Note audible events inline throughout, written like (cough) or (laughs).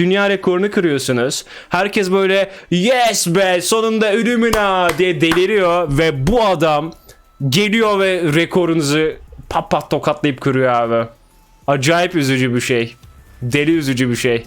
dünya rekorunu kırıyorsunuz. Herkes böyle yes be sonunda ölümüna diye deliriyor ve bu adam geliyor ve rekorunuzu pat pat tokatlayıp kırıyor abi. Acayip üzücü bir şey. Deli üzücü bir şey.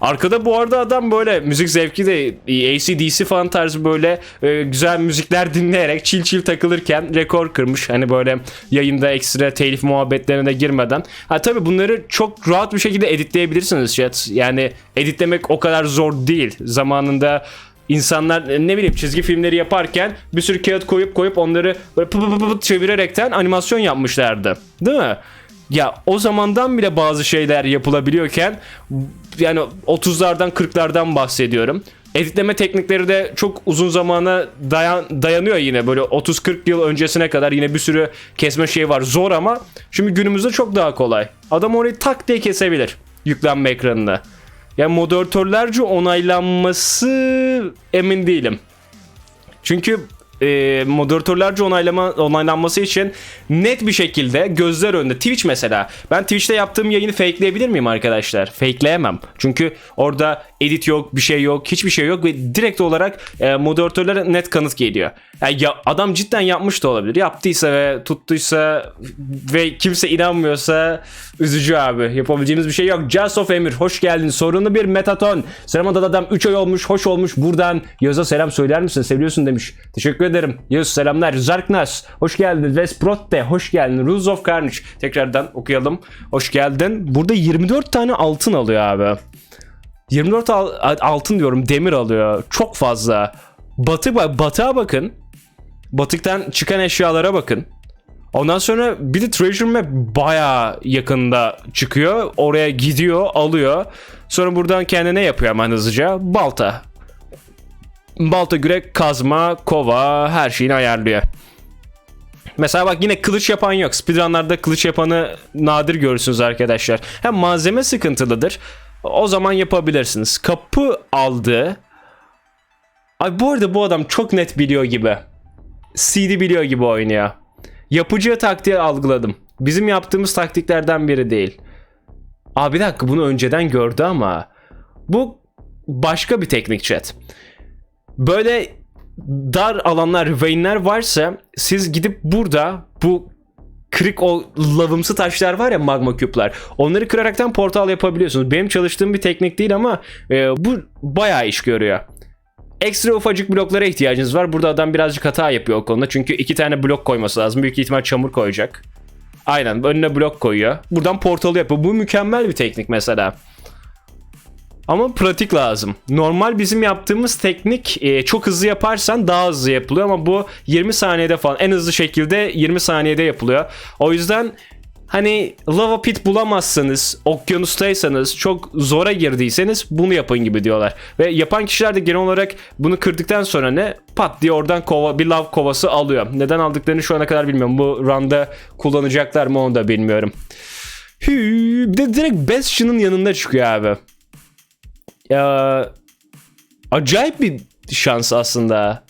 Arkada bu arada adam böyle müzik zevki de ACDC falan tarzı böyle e, güzel müzikler dinleyerek chill chill takılırken rekor kırmış. Hani böyle yayında ekstra telif muhabbetlerine girmeden. Ha tabii bunları çok rahat bir şekilde editleyebilirsiniz. Yani editlemek o kadar zor değil. Zamanında insanlar e, ne bileyim çizgi filmleri yaparken bir sürü kağıt koyup koyup onları böyle pı pı pı pı çevirerekten animasyon yapmışlardı. Değil mi? Ya o zamandan bile bazı şeyler yapılabiliyorken yani 30'lardan 40'lardan bahsediyorum. Editleme teknikleri de çok uzun zamana dayan, dayanıyor yine böyle 30-40 yıl öncesine kadar yine bir sürü kesme şey var zor ama şimdi günümüzde çok daha kolay. Adam orayı tak diye kesebilir yüklenme ekranında. Yani moderatörlerce onaylanması emin değilim. Çünkü e, moderatörlerce onaylama, onaylanması için net bir şekilde gözler önünde Twitch mesela ben Twitch'te yaptığım yayını fakeleyebilir miyim arkadaşlar? Fakeleyemem. Çünkü orada edit yok, bir şey yok, hiçbir şey yok ve direkt olarak e, moderatörlere net kanıt geliyor. Yani ya, adam cidden yapmış da olabilir. Yaptıysa ve tuttuysa ve kimse inanmıyorsa üzücü abi. Yapabileceğimiz bir şey yok. Just of Emir hoş geldin. Sorunlu bir metaton. Selam adam 3 ay olmuş, hoş olmuş. Buradan Yoz'a selam söyler misin? Seviyorsun demiş. Teşekkür. Yoz selamlar. Zarknas hoş geldin. Vesprotte hoş geldin. Rules of Carnage tekrardan okuyalım. Hoş geldin. Burada 24 tane altın alıyor abi. 24 al- altın diyorum demir alıyor. Çok fazla. Batı batığa bakın. Batıktan çıkan eşyalara bakın. Ondan sonra bir de Treasure Map baya yakında çıkıyor. Oraya gidiyor, alıyor. Sonra buradan kendine yapıyor hemen hızlıca. Balta. Balta gürek, kazma, kova her şeyini ayarlıyor. Mesela bak yine kılıç yapan yok. Speedrunlarda kılıç yapanı nadir görürsünüz arkadaşlar. Hem malzeme sıkıntılıdır. O zaman yapabilirsiniz. Kapı aldı. Ay bu arada bu adam çok net biliyor gibi. CD biliyor gibi oynuyor. Yapıcı taktiği algıladım. Bizim yaptığımız taktiklerden biri değil. Abi bir dakika bunu önceden gördü ama bu başka bir teknik chat. Böyle dar alanlar, veinler varsa siz gidip burada bu kırık o lavımsı taşlar var ya magma küpler. Onları kıraraktan portal yapabiliyorsunuz. Benim çalıştığım bir teknik değil ama e, bu bayağı iş görüyor. Ekstra ufacık bloklara ihtiyacınız var. Burada adam birazcık hata yapıyor o konuda. Çünkü iki tane blok koyması lazım. Büyük ihtimal çamur koyacak. Aynen önüne blok koyuyor. Buradan portalı yapıyor. Bu mükemmel bir teknik mesela. Ama pratik lazım. Normal bizim yaptığımız teknik e, çok hızlı yaparsan daha hızlı yapılıyor ama bu 20 saniyede falan en hızlı şekilde 20 saniyede yapılıyor. O yüzden hani lava pit bulamazsanız, okyanustaysanız, çok zora girdiyseniz bunu yapın gibi diyorlar. Ve yapan kişiler de genel olarak bunu kırdıktan sonra ne pat diye oradan kova, bir lav kovası alıyor. Neden aldıklarını şu ana kadar bilmiyorum. Bu run'da kullanacaklar mı onu da bilmiyorum. Hü, bir de direkt Bastion'ın yanında çıkıyor abi. Ya acayip bir şans aslında.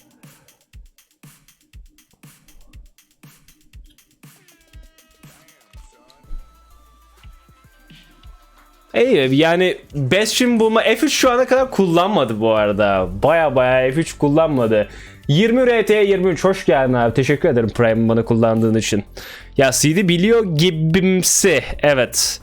İyi yani Bastion bulma F3 şu ana kadar kullanmadı bu arada. Baya baya F3 kullanmadı. 20 RT 23 hoş geldin abi. Teşekkür ederim Prime bana kullandığın için. Ya CD biliyor gibimsi. Evet.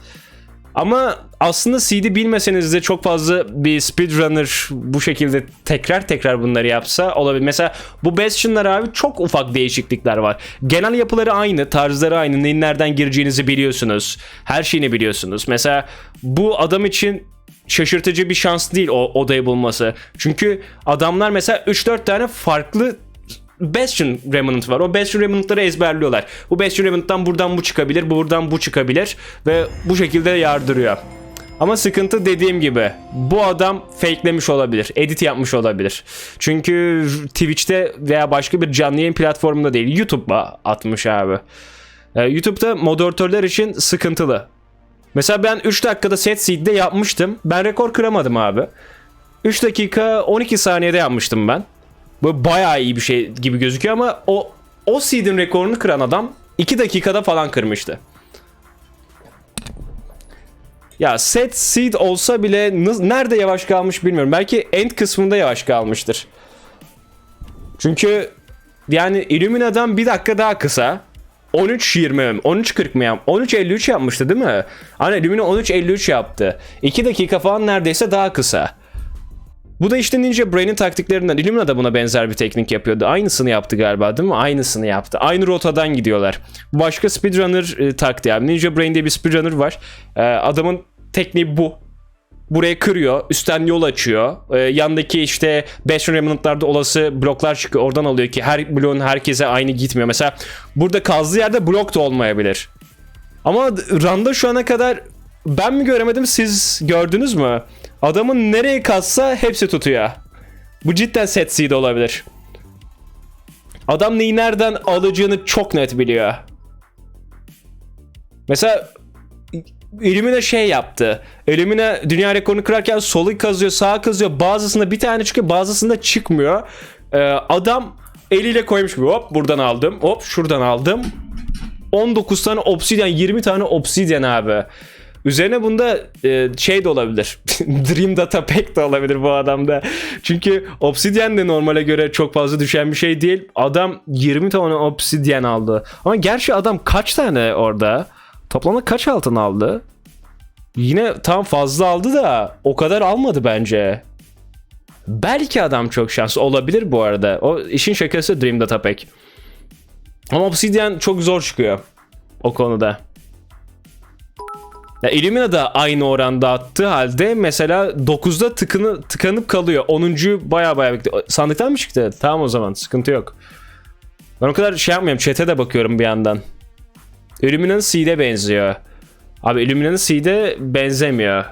Ama aslında CD bilmeseniz de çok fazla bir speedrunner bu şekilde tekrar tekrar bunları yapsa olabilir. Mesela bu Bastion'lar abi çok ufak değişiklikler var. Genel yapıları aynı, tarzları aynı. Neyin nereden gireceğinizi biliyorsunuz. Her şeyini biliyorsunuz. Mesela bu adam için şaşırtıcı bir şans değil o odayı bulması. Çünkü adamlar mesela 3-4 tane farklı Bastion Remnant var. O Bastion Remnant'ları ezberliyorlar. Bu Bastion Remnant'tan buradan bu çıkabilir, buradan bu çıkabilir ve bu şekilde yardırıyor. Ama sıkıntı dediğim gibi bu adam fakelemiş olabilir. Edit yapmış olabilir. Çünkü Twitch'te veya başka bir canlı yayın platformunda değil YouTube'a atmış abi. Ee, YouTube'da moderatörler için sıkıntılı. Mesela ben 3 dakikada set seed'de yapmıştım. Ben rekor kıramadım abi. 3 dakika 12 saniyede yapmıştım ben. Bu bayağı iyi bir şey gibi gözüküyor ama o o seed'in rekorunu kıran adam 2 dakikada falan kırmıştı. Ya set seed olsa bile nerede yavaş kalmış bilmiyorum. Belki end kısmında yavaş kalmıştır. Çünkü yani Illumina'dan bir dakika daha kısa. 13.20 mi? 13.40 mı yap? 13.53 yapmıştı değil mi? Hani Illumina 13.53 yaptı. 2 dakika falan neredeyse daha kısa. Bu da işte Ninja Brain'in taktiklerinden. Illumina da buna benzer bir teknik yapıyordu. Aynısını yaptı galiba değil mi? Aynısını yaptı. Aynı rotadan gidiyorlar. Başka speedrunner e, taktiği abi. Ninja Brain diye bir speedrunner var. E, adamın tekniği bu. Buraya kırıyor. Üstten yol açıyor. E, yandaki işte Bastion Remnant'larda olası bloklar çıkıyor. Oradan alıyor ki her bloğun herkese aynı gitmiyor. Mesela burada kazdığı yerde blok da olmayabilir. Ama Randa şu ana kadar ben mi göremedim siz gördünüz mü? Adamın nereye kazsa hepsi tutuyor. Bu cidden set seed olabilir. Adam neyi nereden alacağını çok net biliyor. Mesela Illumina şey yaptı. Illumina dünya rekorunu kırarken solu kazıyor, sağa kazıyor. Bazısında bir tane çıkıyor, bazısında çıkmıyor. Ee, adam eliyle koymuş gibi hop buradan aldım, hop şuradan aldım. 19 tane obsidyen, 20 tane obsidyen abi. Üzerine bunda e, şey de olabilir. (laughs) Dream Data Pack de olabilir bu adamda. Çünkü obsidyen de normale göre çok fazla düşen bir şey değil. Adam 20 tane obsidyen aldı. Ama gerçi adam kaç tane orada? Toplamda kaç altın aldı? Yine tam fazla aldı da o kadar almadı bence. Belki adam çok şanslı olabilir bu arada. O işin şakası Dream Data Pack. Ama Obsidian çok zor çıkıyor o konuda. Ya Illumina da aynı oranda attığı halde mesela 9'da tıkını, tıkanıp kalıyor. 10. baya baya bekliyor. Sandıktan mı çıktı? Tamam o zaman sıkıntı yok. Ben o kadar şey yapmıyorum. Chat'e de bakıyorum bir yandan. Illumina'nın Seed'e benziyor. Abi Illumina'nın Seed'e benzemiyor.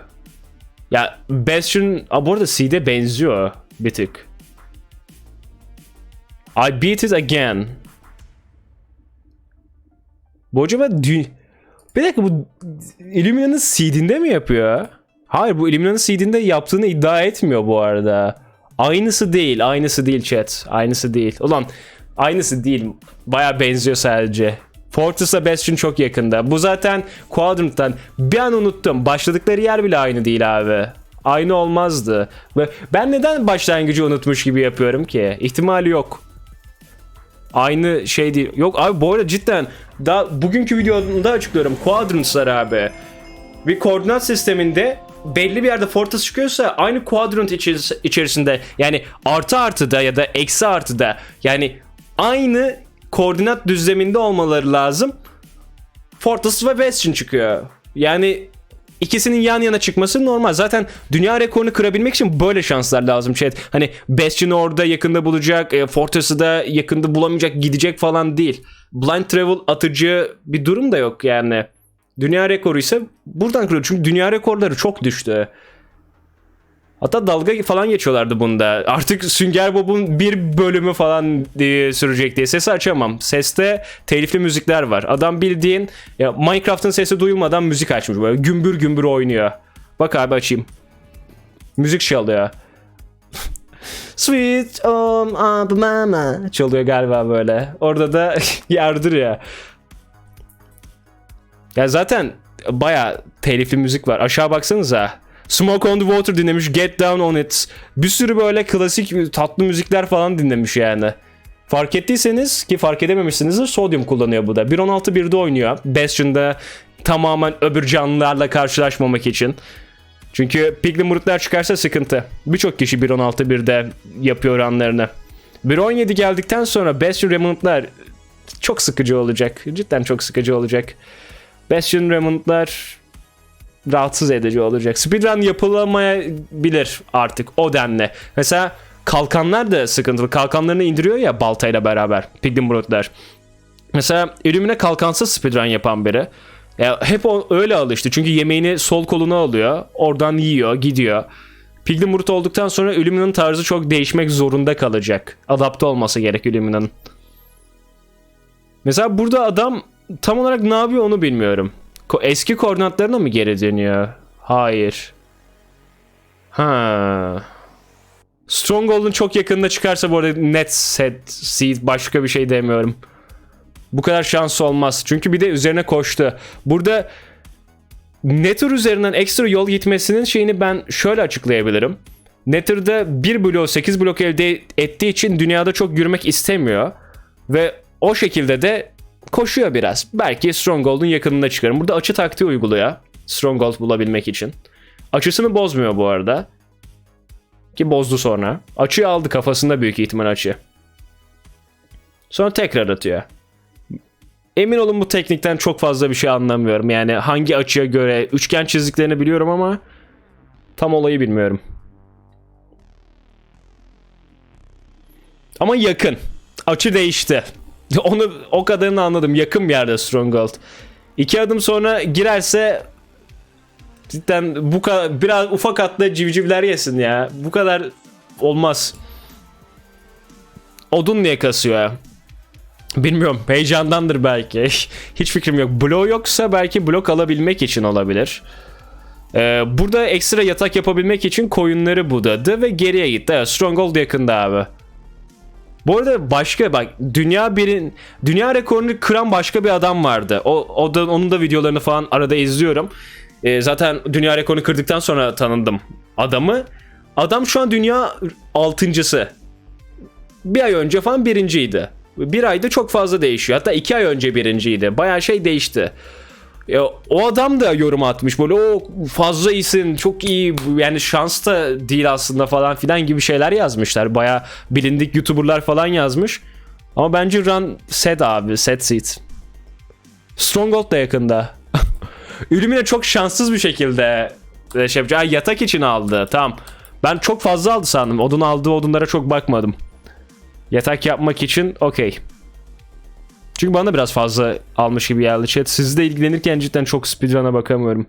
Ya Bastion... Aa, bu arada Seed'e benziyor bir tık. I beat it again. Bu acaba dü- Bir dakika bu Illumina'nın seed'inde mi yapıyor? Hayır bu Illumina'nın seed'inde yaptığını iddia etmiyor bu arada. Aynısı değil, aynısı değil chat. Aynısı değil. Ulan aynısı değil. Baya benziyor sadece. Fortress'a Bastion çok yakında. Bu zaten Quadrant'tan. Bir an unuttum. Başladıkları yer bile aynı değil abi. Aynı olmazdı. Ben neden başlangıcı unutmuş gibi yapıyorum ki? İhtimali yok. Aynı şey değil. Yok abi bu arada cidden daha bugünkü videomda açıklıyorum. Quadrants'lar abi. Bir koordinat sisteminde belli bir yerde fortress çıkıyorsa aynı quadrant içeris- içerisinde yani artı artıda ya da eksi artıda yani aynı koordinat düzleminde olmaları lazım. Fortress ve Bastion çıkıyor. Yani ikisinin yan yana çıkması normal. Zaten dünya rekorunu kırabilmek için böyle şanslar lazım chat. Hani Bastion'ı orada yakında bulacak, e, Fortress'ı da yakında bulamayacak, gidecek falan değil. Blind travel atıcı bir durum da yok yani. Dünya rekoru ise buradan kırıyor. Çünkü dünya rekorları çok düştü. Hatta dalga falan geçiyorlardı bunda. Artık Sünger Bob'un bir bölümü falan diye sürecek diye. Sesi açamam. Seste telifli müzikler var. Adam bildiğin ya Minecraft'ın sesi duyulmadan müzik açmış böyle. Gümbür gümbür oynuyor. Bak abi açayım. Müzik çalıyor. (laughs) Sweet home Alabama çalıyor galiba böyle. Orada da (laughs) yardır ya. Ya zaten baya telifli müzik var. Aşağı baksanıza. Smoke on the Water dinlemiş. Get Down on It. Bir sürü böyle klasik tatlı müzikler falan dinlemiş yani. Fark ettiyseniz ki fark edememişsinizdir Sodium kullanıyor bu da. 1.16.1'de oynuyor. Bastion'da tamamen öbür canlılarla karşılaşmamak için. Çünkü Piglin Murutlar çıkarsa sıkıntı. Birçok kişi 1.16.1'de yapıyor anlarını. 1.17 geldikten sonra Bastion Remnant'lar çok sıkıcı olacak. Cidden çok sıkıcı olacak. Bastion Remnant'lar rahatsız edici olacak. Speedrun yapılamayabilir artık o denli. Mesela kalkanlar da sıkıntılı. Kalkanlarını indiriyor ya baltayla beraber. Piglin Brotlar. Mesela Illumina kalkansız speedrun yapan biri. Ya hep o, öyle alıştı. Çünkü yemeğini sol koluna alıyor. Oradan yiyor, gidiyor. Piglin Brut olduktan sonra Illumina'nın tarzı çok değişmek zorunda kalacak. Adapte olması gerek Illumina'nın. Mesela burada adam tam olarak ne yapıyor onu bilmiyorum. Ko- Eski koordinatlarına mı geri dönüyor? Hayır. Ha. Stronghold'un çok yakında çıkarsa bu arada net set seed başka bir şey demiyorum. Bu kadar şans olmaz. Çünkü bir de üzerine koştu. Burada Nether üzerinden ekstra yol gitmesinin şeyini ben şöyle açıklayabilirim. Nether'da 1 blok 8 blok elde ettiği için dünyada çok yürümek istemiyor. Ve o şekilde de koşuyor biraz. Belki Stronghold'un yakınına çıkarım. Burada açı taktiği uyguluyor. Stronghold bulabilmek için. Açısını bozmuyor bu arada. Ki bozdu sonra. Açıyı aldı kafasında büyük ihtimal açı. Sonra tekrar atıyor. Emin olun bu teknikten çok fazla bir şey anlamıyorum. Yani hangi açıya göre üçgen çizdiklerini biliyorum ama tam olayı bilmiyorum. Ama yakın. Açı değişti. (laughs) Onu o kadarını anladım. Yakın bir yerde Stronghold. İki adım sonra girerse cidden bu kadar biraz ufak atlı civcivler yesin ya. Bu kadar olmaz. Odun niye kasıyor ya? Bilmiyorum. Heyecandandır belki. (laughs) Hiç fikrim yok. Blok yoksa belki blok alabilmek için olabilir. Ee, burada ekstra yatak yapabilmek için koyunları budadı ve geriye gitti. Evet, Stronghold yakında abi. Bu arada başka bak dünya birin dünya rekorunu kıran başka bir adam vardı. O, o da onun da videolarını falan arada izliyorum. Ee, zaten dünya rekorunu kırdıktan sonra tanındım adamı. Adam şu an dünya altıncısı. Bir ay önce falan birinciydi. Bir ayda çok fazla değişiyor. Hatta iki ay önce birinciydi. Bayağı şey değişti. Ya, o adam da yorum atmış böyle o fazla iyisin çok iyi yani şans da değil aslında falan filan gibi şeyler yazmışlar. Baya bilindik youtuberlar falan yazmış. Ama bence run set abi set seat. Stronghold da yakında. (laughs) Illumina çok şanssız bir şekilde e, şey yapacak. Yatak için aldı tamam. Ben çok fazla aldı sandım. Odun aldığı odunlara çok bakmadım. Yatak yapmak için okey. Çünkü bana biraz fazla almış gibi geldi chat. Sizle ilgilenirken cidden çok speedrun'a bakamıyorum.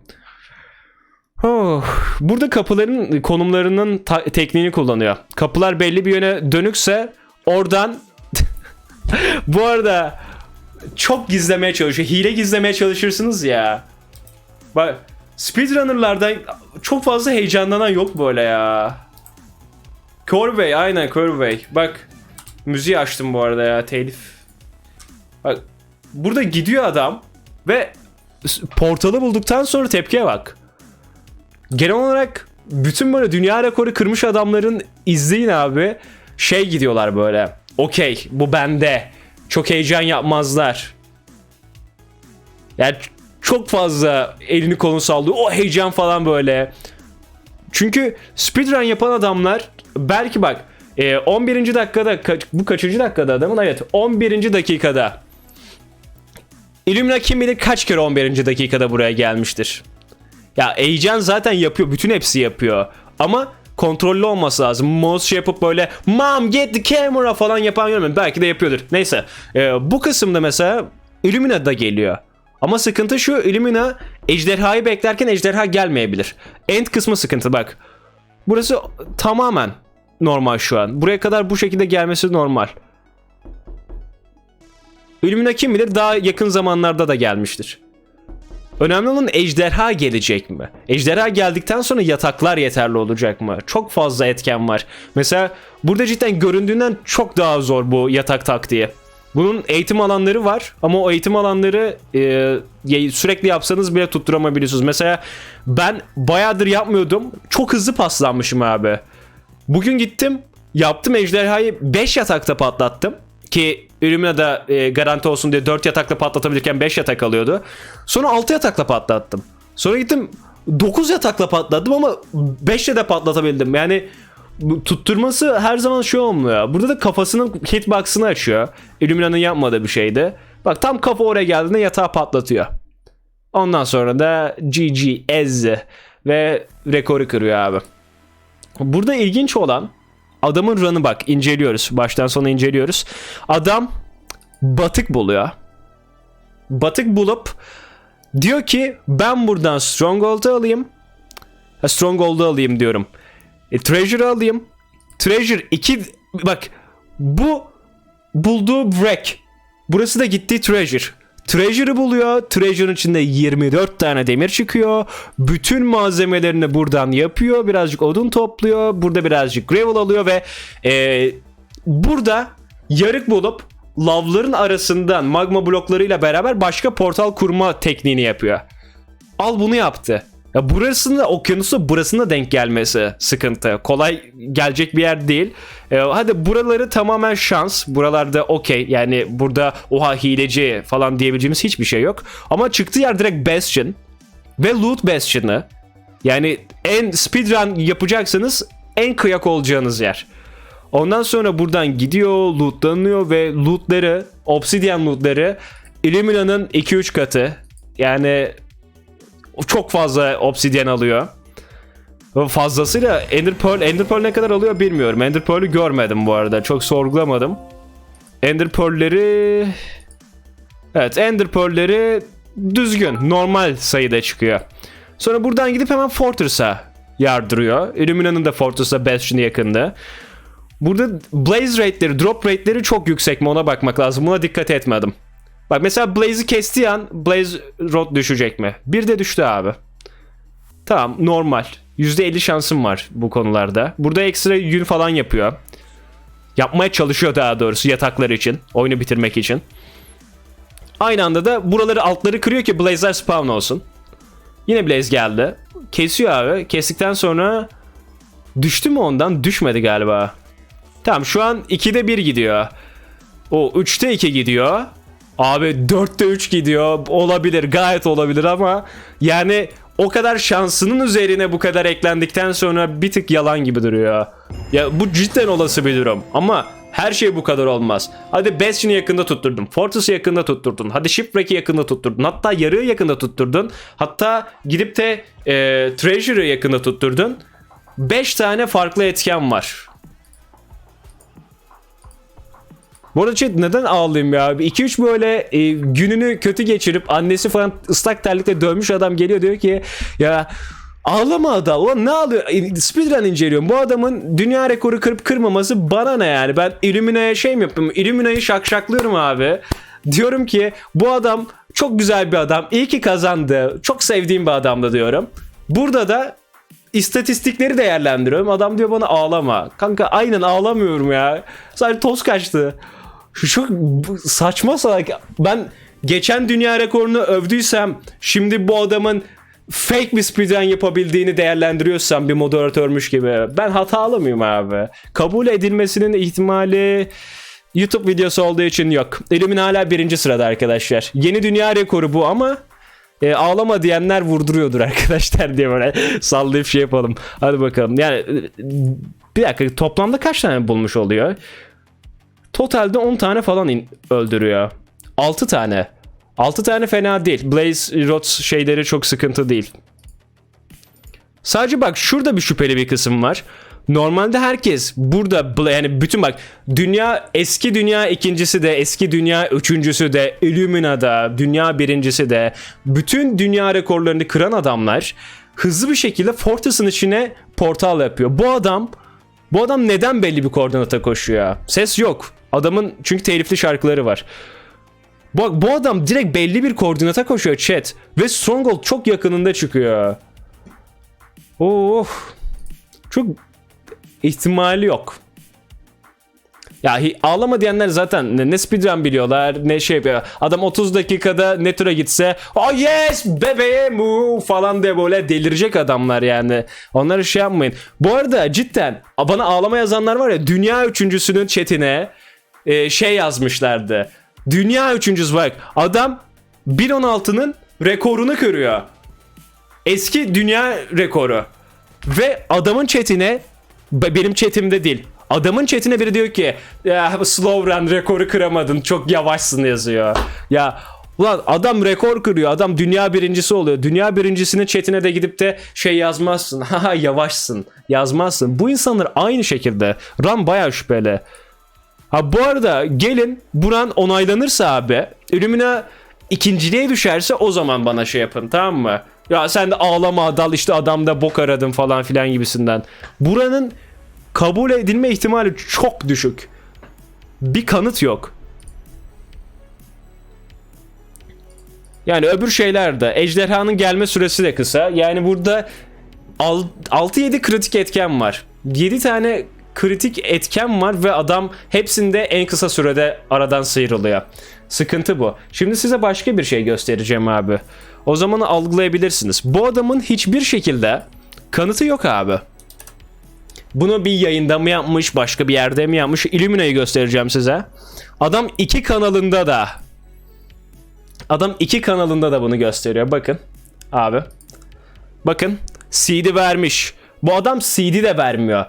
Oh. Burada kapıların konumlarının tekniğini kullanıyor. Kapılar belli bir yöne dönükse oradan (laughs) bu arada çok gizlemeye çalışıyor. Hile gizlemeye çalışırsınız ya. Bak speedrunner'lardan çok fazla heyecanlanan yok böyle ya. Corvey aynen Corvey. Bak müziği açtım bu arada ya telif. Bak burada gidiyor adam ve portalı bulduktan sonra tepkiye bak. Genel olarak bütün böyle dünya rekoru kırmış adamların izleyin abi. Şey gidiyorlar böyle. Okey bu bende. Çok heyecan yapmazlar. Yani çok fazla elini kolunu sallıyor. O heyecan falan böyle. Çünkü speedrun yapan adamlar belki bak e, 11. dakikada ka- bu kaçıncı dakikada adamın evet 11. dakikada Illumina kim bilir kaç kere 11. dakikada buraya gelmiştir. Ya heyecan zaten yapıyor. Bütün hepsi yapıyor. Ama kontrollü olması lazım. Mouse şey yapıp böyle mom get the camera falan yapan görmedim. Belki de yapıyordur. Neyse. Ee, bu kısımda mesela Illumina da geliyor. Ama sıkıntı şu Illumina ejderhayı beklerken ejderha gelmeyebilir. End kısmı sıkıntı bak. Burası tamamen normal şu an. Buraya kadar bu şekilde gelmesi normal. Illumina kim bilir daha yakın zamanlarda da gelmiştir. Önemli olan ejderha gelecek mi? Ejderha geldikten sonra yataklar yeterli olacak mı? Çok fazla etken var. Mesela burada cidden göründüğünden çok daha zor bu yatak taktiği. Bunun eğitim alanları var ama o eğitim alanları e, sürekli yapsanız bile tutturamayabiliyorsunuz. Mesela ben bayağıdır yapmıyordum. Çok hızlı paslanmışım abi. Bugün gittim yaptım ejderhayı 5 yatakta patlattım. Ki Illumina'da e, garanti olsun diye 4 yatakla patlatabilirken 5 yatak alıyordu. Sonra 6 yatakla patlattım. Sonra gittim 9 yatakla patlattım ama 5'le de patlatabildim. Yani tutturması her zaman şey olmuyor. Burada da kafasının hitbox'ını açıyor. Illumina'nın yapmadığı bir şeydi. Bak tam kafa oraya geldiğinde yatağı patlatıyor. Ondan sonra da GG Ez ve rekoru kırıyor abi. Burada ilginç olan adamın run'ı bak inceliyoruz. Baştan sona inceliyoruz. Adam batık buluyor. Batık bulup diyor ki ben buradan Stronghold'u alayım. Stronghold'u alayım diyorum. E, Treasure'ı alayım. Treasure 2 bak bu bulduğu wreck. Burası da gitti Treasure. Treasure'ı buluyor. Treasure'ın içinde 24 tane demir çıkıyor. Bütün malzemelerini buradan yapıyor. Birazcık odun topluyor. Burada birazcık gravel alıyor ve e, burada yarık bulup lavların arasından magma bloklarıyla beraber başka portal kurma tekniğini yapıyor. Al bunu yaptı. Ya burasında okyanusu burasına denk gelmesi sıkıntı. Kolay gelecek bir yer değil. Ee, hadi buraları tamamen şans. Buralarda okey. Yani burada oha hileci falan diyebileceğimiz hiçbir şey yok. Ama çıktığı yer direkt Bastion. Ve Loot Bastion'ı. Yani en speedrun yapacaksanız en kıyak olacağınız yer. Ondan sonra buradan gidiyor, lootlanıyor ve lootları, obsidian lootları Illumina'nın 2-3 katı. Yani çok fazla obsidian alıyor. Fazlasıyla Ender Pearl, Ender Pearl ne kadar alıyor bilmiyorum. Ender Pearl'ü görmedim bu arada. Çok sorgulamadım. Ender Pearl'leri... Evet Ender Pearl'leri düzgün, normal sayıda çıkıyor. Sonra buradan gidip hemen Fortress'a yardırıyor. Illumina'nın da Fortress'a Bastion'ı yakında. Burada Blaze rate'leri, drop rate'leri çok yüksek mi ona bakmak lazım. Buna dikkat etmedim. Bak mesela Blaze'i kestiği an Blaze rot düşecek mi? Bir de düştü abi. Tamam normal. %50 şansım var bu konularda. Burada ekstra yün falan yapıyor. Yapmaya çalışıyor daha doğrusu yatakları için. Oyunu bitirmek için. Aynı anda da buraları altları kırıyor ki Blaze'ler spawn olsun. Yine Blaze geldi. Kesiyor abi. Kestikten sonra düştü mü ondan? Düşmedi galiba. Tamam şu an 2'de 1 gidiyor. O 3'te 2 gidiyor. Abi 4'te 3 gidiyor. Olabilir gayet olabilir ama yani o kadar şansının üzerine bu kadar eklendikten sonra bir tık yalan gibi duruyor. Ya bu cidden olası bir durum ama her şey bu kadar olmaz. Hadi Bastion'ı yakında tutturdun. Fortress'ı yakında tutturdun. Hadi Shipwreck'i yakında tutturdun. Hatta yarığı yakında tutturdun. Hatta gidip de e, Treasure'ı yakında tutturdun. 5 tane farklı etken var. Bu arada chat neden ağlayayım ya? 2-3 böyle e, gününü kötü geçirip annesi falan ıslak terlikle dövmüş adam geliyor diyor ki ya ağlama adam. Ulan ne ağlıyor? E, Speedrun inceliyorum. Bu adamın dünya rekoru kırıp kırmaması bana ne yani? Ben Illumina'ya şey mi yapıyorum? Illumina'yı şakşaklıyorum abi. Diyorum ki bu adam çok güzel bir adam. İyi ki kazandı. Çok sevdiğim bir adamdı diyorum. Burada da istatistikleri değerlendiriyorum. Adam diyor bana ağlama. Kanka aynen ağlamıyorum ya. Sadece toz kaçtı. Şu çok saçma salak. Ben geçen dünya rekorunu övdüysem şimdi bu adamın fake bir speedrun yapabildiğini değerlendiriyorsam bir moderatörmüş gibi. Ben hatalı mıyım abi? Kabul edilmesinin ihtimali YouTube videosu olduğu için yok. Elimin hala birinci sırada arkadaşlar. Yeni dünya rekoru bu ama e, ağlama diyenler vurduruyordur (laughs) arkadaşlar diye böyle sallayıp şey yapalım. Hadi bakalım. Yani e, bir dakika toplamda kaç tane bulmuş oluyor? Totalde 10 tane falan öldürüyor. 6 tane. 6 tane fena değil. Blaze Rots şeyleri çok sıkıntı değil. Sadece bak şurada bir şüpheli bir kısım var. Normalde herkes burada yani bütün bak dünya eski dünya ikincisi de eski dünya üçüncüsü de Illumina'da dünya birincisi de bütün dünya rekorlarını kıran adamlar hızlı bir şekilde Fortress'ın içine portal yapıyor. Bu adam bu adam neden belli bir koordinata koşuyor? Ses yok. Adamın çünkü telifli şarkıları var. Bak bu adam direkt belli bir koordinata koşuyor chat. Ve Stronghold çok yakınında çıkıyor. Oh. Çok ihtimali yok. Ya ağlama diyenler zaten ne, ne speedrun biliyorlar ne şey yapıyor. Adam 30 dakikada ne tura gitse oh yes bebeğe mu falan diye böyle delirecek adamlar yani. Onları şey yapmayın. Bu arada cidden bana ağlama yazanlar var ya dünya üçüncüsünün chatine e, şey yazmışlardı. Dünya üçüncüsü bak adam 1.16'nın rekorunu kırıyor. Eski dünya rekoru. Ve adamın chatine be- benim chatimde değil. Adamın chatine biri diyor ki ya slow run rekoru kıramadın çok yavaşsın yazıyor. Ya ulan adam rekor kırıyor. Adam dünya birincisi oluyor. Dünya birincisinin chatine de gidip de şey yazmazsın. (laughs) Haha yavaşsın. Yazmazsın. Bu insanlar aynı şekilde. Run bayağı şüpheli. Ha bu arada gelin Buran onaylanırsa abi Illumina ikinciliğe düşerse o zaman bana şey yapın tamam mı? Ya sen de ağlama dal işte adamda bok aradın falan filan gibisinden. Buranın kabul edilme ihtimali çok düşük. Bir kanıt yok. Yani öbür şeyler de ejderhanın gelme süresi de kısa. Yani burada al- 6-7 kritik etken var. 7 tane kritik etken var ve adam hepsinde en kısa sürede aradan sıyrılıyor. Sıkıntı bu. Şimdi size başka bir şey göstereceğim abi. O zaman algılayabilirsiniz. Bu adamın hiçbir şekilde kanıtı yok abi. Bunu bir yayında mı yapmış, başka bir yerde mi yapmış? Illumina'yı göstereceğim size. Adam iki kanalında da Adam iki kanalında da bunu gösteriyor. Bakın abi. Bakın CD vermiş. Bu adam CD de vermiyor.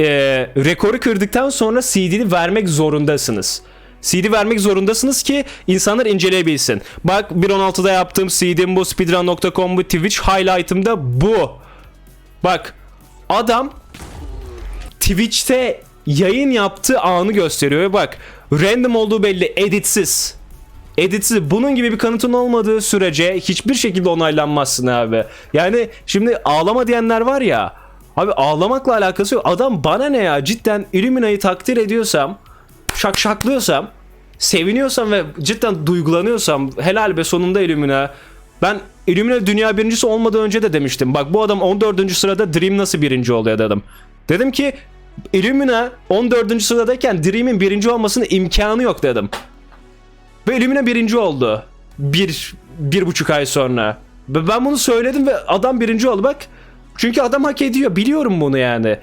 Ee, rekoru kırdıktan sonra CD'ni vermek zorundasınız. CD vermek zorundasınız ki insanlar inceleyebilsin. Bak 1.16'da yaptığım CD'm bu speedrun.com bu Twitch highlight'ım da bu. Bak adam Twitch'te yayın yaptığı anı gösteriyor ve bak random olduğu belli editsiz. Editsiz bunun gibi bir kanıtın olmadığı sürece hiçbir şekilde onaylanmazsın abi. Yani şimdi ağlama diyenler var ya abi ağlamakla alakası yok. Adam bana ne ya cidden Illumina'yı takdir ediyorsam şakşaklıyorsam seviniyorsam ve cidden duygulanıyorsam helal be sonunda Illumina. Ben Illumina dünya birincisi olmadan önce de demiştim. Bak bu adam 14. sırada Dream nasıl birinci oluyor dedim. Dedim ki Illumina 14. sıradayken Dream'in birinci olmasının imkanı yok dedim. Ve Illumina birinci oldu. Bir, bir buçuk ay sonra. Ben bunu söyledim ve adam birinci oldu bak. Çünkü adam hak ediyor. Biliyorum bunu yani.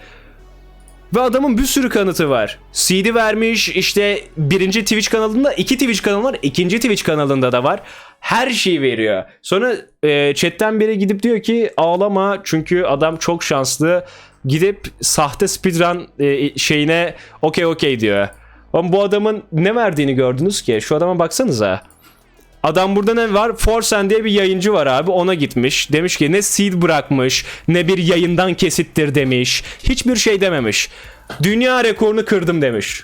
Ve adamın bir sürü kanıtı var. CD vermiş işte birinci Twitch kanalında iki Twitch kanalı var. ikinci Twitch kanalında da var. Her şeyi veriyor. Sonra e, chatten biri gidip diyor ki ağlama çünkü adam çok şanslı. Gidip sahte speedrun e, şeyine okey okey diyor. Ama bu adamın ne verdiğini gördünüz ki. Şu adama baksanıza. Adam burada ne var? Forsen diye bir yayıncı var abi ona gitmiş. Demiş ki ne seed bırakmış ne bir yayından kesittir demiş. Hiçbir şey dememiş. Dünya rekorunu kırdım demiş.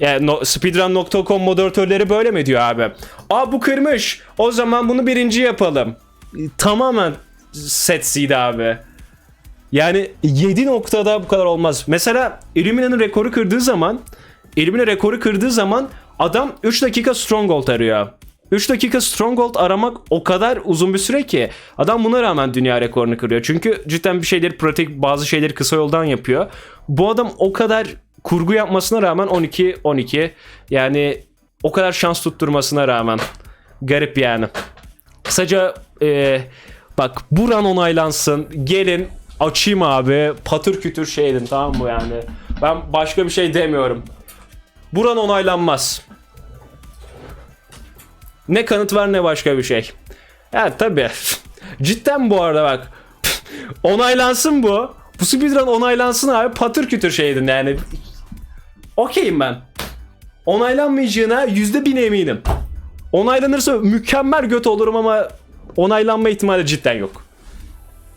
Yani no, speedrun.com moderatörleri böyle mi diyor abi? Aa bu kırmış. O zaman bunu birinci yapalım. Tamamen set seed abi. Yani 7 noktada bu kadar olmaz. Mesela Illumina'nın rekoru kırdığı zaman Illumina rekoru kırdığı zaman adam 3 dakika Stronghold arıyor. 3 dakika Stronghold aramak o kadar uzun bir süre ki adam buna rağmen dünya rekorunu kırıyor. Çünkü cidden bir şeyleri pratik bazı şeyleri kısa yoldan yapıyor. Bu adam o kadar kurgu yapmasına rağmen 12 12 yani o kadar şans tutturmasına rağmen garip yani. Kısaca e, bak buran onaylansın gelin açayım abi patır kütür şey edin tamam mı yani. Ben başka bir şey demiyorum. Buran onaylanmaz. Ne kanıt var ne başka bir şey. Evet tabi. Cidden bu arada bak. Onaylansın bu. Bu speedrun onaylansın abi patır kütür şeydin yani. Okeyim ben. Onaylanmayacağına yüzde bin eminim. Onaylanırsa mükemmel göt olurum ama onaylanma ihtimali cidden yok.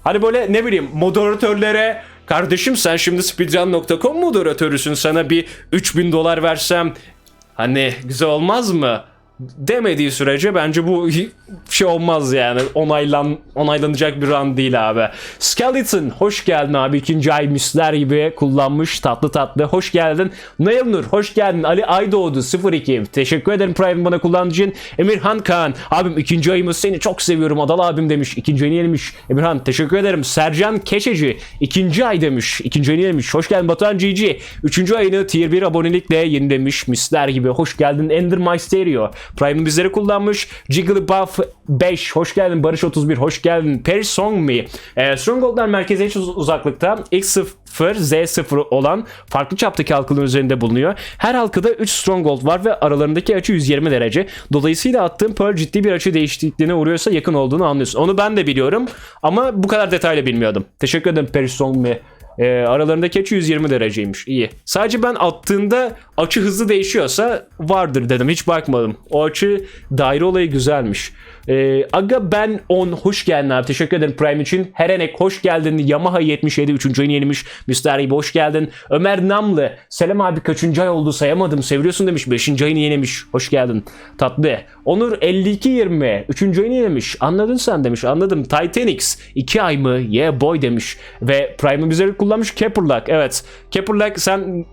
Hani böyle ne bileyim moderatörlere kardeşim sen şimdi speedrun.com moderatörüsün sana bir 3000 dolar versem hani güzel olmaz mı? Demediği sürece bence bu (laughs) şey olmaz yani. Onaylan onaylanacak bir run değil abi. Skeleton hoş geldin abi. İkinci ay misler gibi kullanmış. Tatlı tatlı. Hoş geldin. Nailnur hoş geldin. Ali Aydoğdu 02 teşekkür ederim Prime bana kullandığın için. Emirhan Kaan abim ikinci ayımız seni çok seviyorum. Adal abim demiş. İkinci ayını yenilmiş. Emirhan teşekkür ederim. Sercan Keşeci ikinci ay demiş. İkinci ayını yenilmiş. Hoş geldin Batuhan GG üçüncü ayını tier 1 abonelikle yenilemiş. Misler gibi. Hoş geldin Ender Mysterio Prime'ı bizleri kullanmış. Jigglypuff 5 hoş geldin. Barış 31 hoş geldin. Perry Song Me. E, Stronghold'lar merkeze hiç uz- uzaklıkta. X0 Z0 olan farklı çaptaki halkaların üzerinde bulunuyor. Her halkada 3 Stronghold var ve aralarındaki açı 120 derece. Dolayısıyla attığın Pearl ciddi bir açı değişikliğine uğruyorsa yakın olduğunu anlıyorsun. Onu ben de biliyorum ama bu kadar detaylı bilmiyordum. Teşekkür ederim Perry Song Me. E, aralarındaki açı 120 dereceymiş. İyi. Sadece ben attığında açı hızlı değişiyorsa vardır dedim. Hiç bakmadım. O açı daire olayı güzelmiş. E, Aga ben 10 hoş geldin abi. Teşekkür ederim Prime için. Herenek hoş geldin. Yamaha 77 3. ayını yenilmiş. Mr. gibi hoş geldin. Ömer Namlı. Selam abi kaçıncı ay oldu sayamadım. Seviyorsun demiş. 5. ayını yenemiş. Hoş geldin. Tatlı. Onur 52 20. 3. ayını yenemiş. Anladın sen demiş. Anladım. Titanics 2 ay mı? Yeah boy demiş. Ve Prime'ı bize kullanmış. Kepurlak. Evet. Kepurlak sen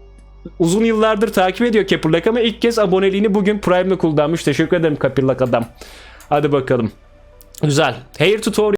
uzun yıllardır takip ediyor Kepurlak ama ilk kez aboneliğini bugün Prime'le kullanmış. Teşekkür ederim Kepurlak adam. Hadi bakalım. Güzel. Hair tutorial